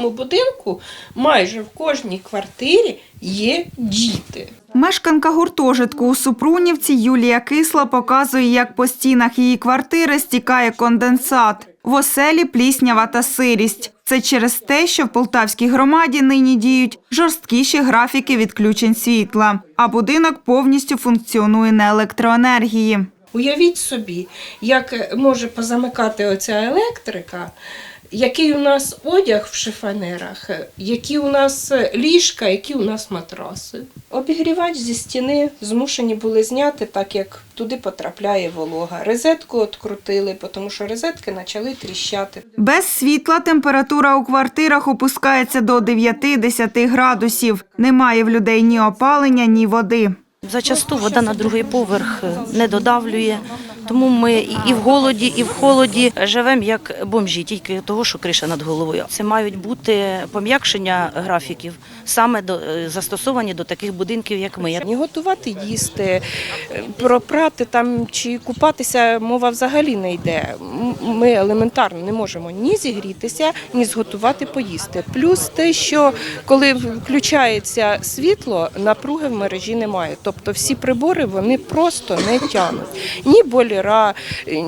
цьому будинку майже в кожній квартирі є діти. Мешканка гуртожитку у Супрунівці Юлія Кисла показує, як по стінах її квартири стікає конденсат. В оселі пліснява та сирість. Це через те, що в Полтавській громаді нині діють жорсткіші графіки відключень світла, а будинок повністю функціонує на електроенергії. Уявіть собі, як може позамикати оця електрика, який у нас одяг в шифонерах, які у нас ліжка, які у нас матраси. Обігрівач зі стіни змушені були зняти, так як туди потрапляє волога. Розетку відкрутили, тому що розетки почали тріщати. Без світла температура у квартирах опускається до 9-10 градусів. Немає в людей ні опалення, ні води. Зачасту вода на другий поверх е, не додавлює, тому ми і в голоді, і в холоді живемо як бомжі, тільки того, що криша над головою. Це мають бути пом'якшення графіків, саме до е, застосовані до таких будинків, як ми. Ні готувати їсти, е, пропрати там чи купатися мова взагалі не йде. Ми елементарно не можемо ні зігрітися, ні зготувати поїсти. Плюс те, що коли включається світло, напруги в мережі немає. Тобто всі прибори вони просто не тянуть. Ні бойлера,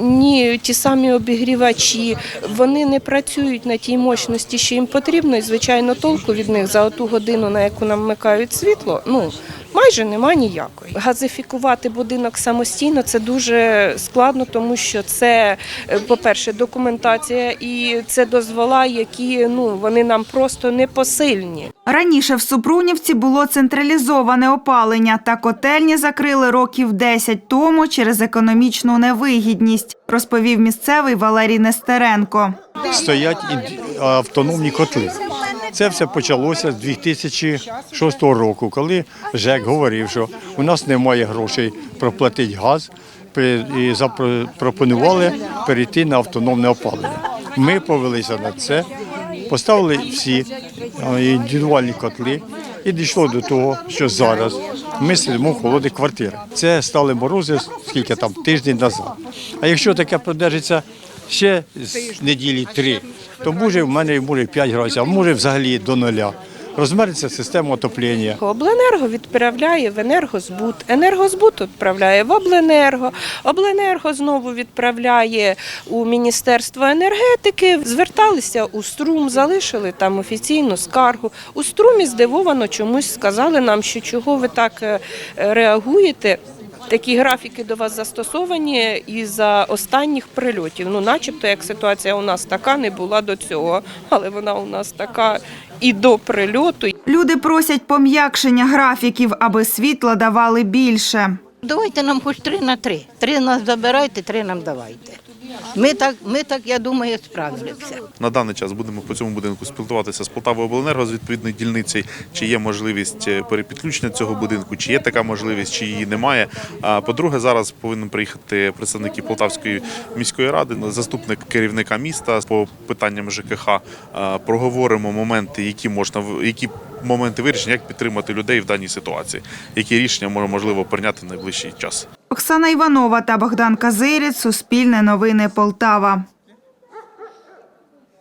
ні ті самі обігрівачі, вони не працюють на тій мощності, що їм потрібно, і звичайно толку від них за ту годину, на яку нам вмикають світло. Ну майже нема ніякої. Газифікувати будинок самостійно це дуже складно, тому що це, е, по-перше, документація і це дозвола, які ну вони нам просто не посильні. Раніше в Супрунівці було централізоване опалення, та котельні закрили років 10 тому через економічну невигідність, розповів місцевий Валерій Нестеренко. стоять автономні котли. Це все почалося з 2006 року, коли ЖЕК говорив, що у нас немає грошей проплатити газ, і запропонували перейти на автономне опалення. Ми повелися на це, поставили всі індивідуальні котли і дійшло до того, що зараз ми сидимо в холодних квартирах. Це стали морози, скільки там тиждень назад. А якщо таке продержиться ще з неділі три, то може в мене може 5 градусів, а може взагалі до нуля. Розмериться система отоплення. Обленерго відправляє в енергозбут, енергозбут відправляє в обленерго, обленерго знову відправляє у Міністерство енергетики. Зверталися у струм, залишили там офіційну скаргу. У струмі здивовано чомусь сказали нам, що чого ви так е, реагуєте. Такі графіки до вас застосовані і за останніх прильотів. Ну, начебто, як ситуація у нас така не була до цього, але вона у нас така і до прильоту, Люди просять пом'якшення графіків, аби світла давали більше. Давайте нам хоч три на три. Три нас забирайте, три нам давайте. Ми так, ми так, я думаю, справимося. На даний час будемо по цьому будинку спілкуватися з Полтавою обленерго з відповідної дільниці, чи є можливість е, перепідключення цього будинку, чи є така можливість, чи її немає. А по-друге, зараз повинні приїхати представники Полтавської міської ради, заступник керівника міста по питанням ЖКХ. Проговоримо моменти, які можна які моменти вирішення, як підтримати людей в даній ситуації, які рішення може можливо прийняти в найближчий час. Оксана Іванова та Богдан Казирець, Суспільне новини Полтава.